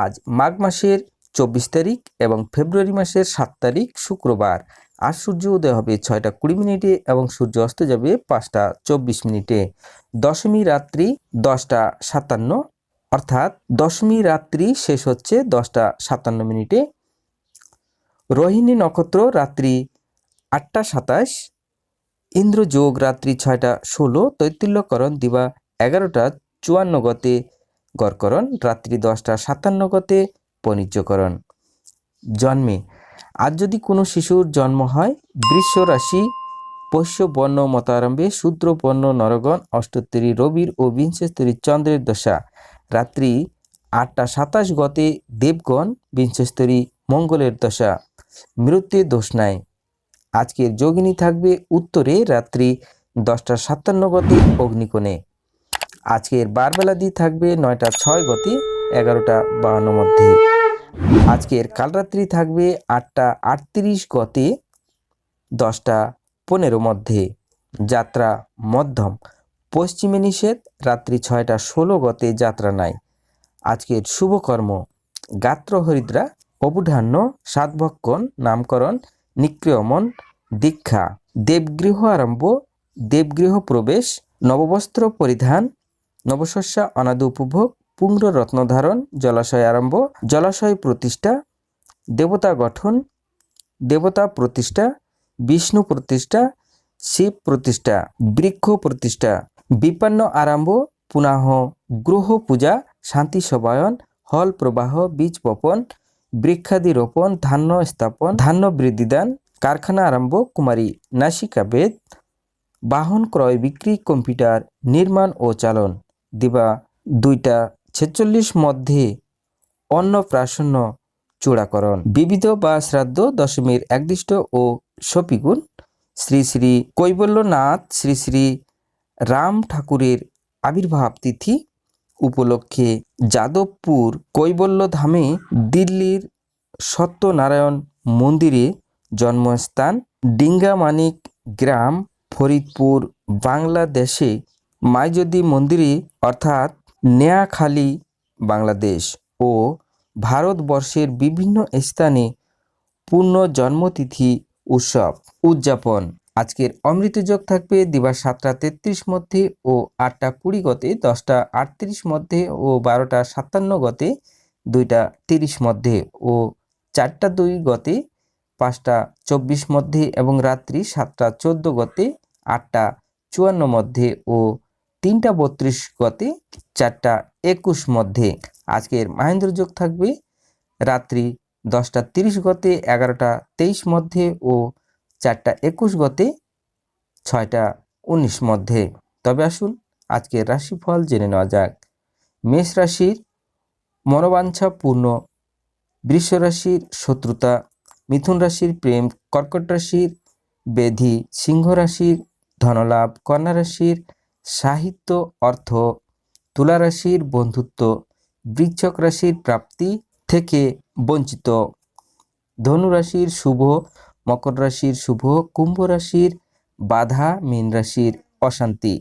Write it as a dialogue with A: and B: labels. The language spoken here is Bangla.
A: আজ মাঘ মাসের চব্বিশ তারিখ এবং ফেব্রুয়ারি মাসের সাত তারিখ শুক্রবার। আজ সূর্য উদয় হবে ছয়টা কুড়ি মিনিটে এবং সূর্য অস্ত যাবে পাঁচটা চব্বিশ মিনিটে। দশমী রাত্রি দশটা সাতান্ন, অর্থাৎ দশমী রাত্রি শেষ হচ্ছে দশটা সাতান্ন মিনিটে। রোহিণী নক্ষত্র রাত্রি আটটা সাতাশ, ইন্দ্রযোগ রাত্রি ছয়টা ষোলো, তৈতিল্যকরণ দিবা এগারোটা চুয়ান্ন গতে গড়করণ, রাত্রি দশটা সাতান্ন গতে পনিজ্যকরণ। জন্মে, আজ যদি কোনো শিশুর জন্ম হয়, বৃষ রাশি পশ্য বর্ণ মতারম্ভে শূদ্র বর্ণ নরগণ অষ্টোত্তরী রবির ও বিংশস্তরী চন্দ্রের দশা। রাত্রি আটটা সাতাশ গতে দেবগণ, বিংশস্তরী মঙ্গলের দশা। মৃত্যু দোষ নাই। আজকের যোগিনী থাকবে উত্তরে, রাত্রি দশটা সাতান্ন গতে অগ্নিকোণে। আজকের বারবেলা দিয়ে থাকবে নয়টা ছয় গতি, এগারোটা বাহান্ন মধ্যে। আজকের কালরাত্রি থাকবে আটটা আটত্রিশ গতে, দশটা পনেরো মধ্যে। যাত্রা মধ্যম। পশ্চিমে নিষেধ, রাত্রি ছয়টা ষোলো গতে যাত্রা নাই। আজকের শুভকর্ম। গাত্র হরিদ্রা, অবুধান্য, সাতভক্ষণ, নামকরণ, নিক্রিয়মন, দীক্ষা। দেবগৃহ আরম্ভ, দেবগৃহ প্রবেশ, নববস্ত্র পরিধান নবশস্যা, অনাদি উপভোগ পুঙ্গ রত্নধারণ জলাশয় আরম্ভ, জলাশয় প্রতিষ্ঠা, দেবতা গঠন, দেবতা প্রতিষ্ঠা, বিষ্ণু প্রতিষ্ঠা, শিব প্রতিষ্ঠা, বৃক্ষ প্রতিষ্ঠা, বিপন্ন আরম্ভ, পুনাহ, গ্রহ পূজা, শান্তি সবায়ন হল প্রবাহ, বীজ বপন, বৃক্ষাদি রোপণ, ধান্য স্থাপন, ধান্য বৃদ্ধিদান কারখানা আরম্ভ, কুমারী, নাসিকা বেদ, বাহন ক্রয় বিক্রি, কম্পিউটার নির্মাণ ও চালন। দিবা দুইটা ছেচল্লিশ মধ্যে অন্নপ্রাশন্ন চূড়াকরণ। বিবিধ বা শ্রাদ্ধ দশমীর একদিষ্ট ও সপিগুণ। শ্রী শ্রী কৈবল্যনাথ, শ্রী শ্রী রাম ঠাকুরের আবির্ভাব তিথি উপলক্ষে যাদবপুর কৈবল্য ধামে দিল্লির সত্যনারায়ণ মন্দিরে জন্মস্থান, ডিঙ্গামানিক গ্রাম, ফরিদপুর, বাংলাদেশে মাইজদি মন্দিরে অর্থাৎ নেয়াখালী বাংলাদেশ ও ভারতবর্ষের বিভিন্ন স্থানে পূর্ণ জন্মতিথি উৎসব উদযাপন। আজকের অমৃতযোগ থাকবে দিবা সাতটা তেত্রিশ মধ্যে ও আটটা কুড়ি গতে, দশটা আটত্রিশ মধ্যে ও বারোটা সাতান্ন গতে, দুইটা তিরিশ মধ্যে ও চারটা দুই গতে, পাঁচটা চব্বিশ মধ্যে এবং রাত্রি সাতটা চোদ্দ গতে, আটটা চুয়ান্ন মধ্যে ও তিনটা বত্রিশ গতে চারটা একুশ মধ্যে আজকের মাহেন্দ্র যোগ থাকবে। রাত্রি দশটা তিরিশ গতে এগারোটা তেইশ মধ্যে ও চারটা একুশ গতে ছয়টা উনিশ মধ্যে। তবে আসুন আজকের রাশিফল জেনে নেওয়া যাক। মেষ রাশির মনোবাঞ্ছা পূর্ণ। বৃষ রাশির শত্রুতা। মিথুন রাশির প্রেম। কর্কট রাশির বেধি। সিংহ রাশির ধনলাভ। কন্যা রাশির সাহিত্য অর্থ তুলারাশির বন্ধুত্ব, বৃক্ষক রাশির প্রাপ্তি থেকে বঞ্চিত। ধনুরাশির শুভ, মকর রাশির শুভ, কুম্ভ রাশির বাধা, মীন রাশির অশান্তি।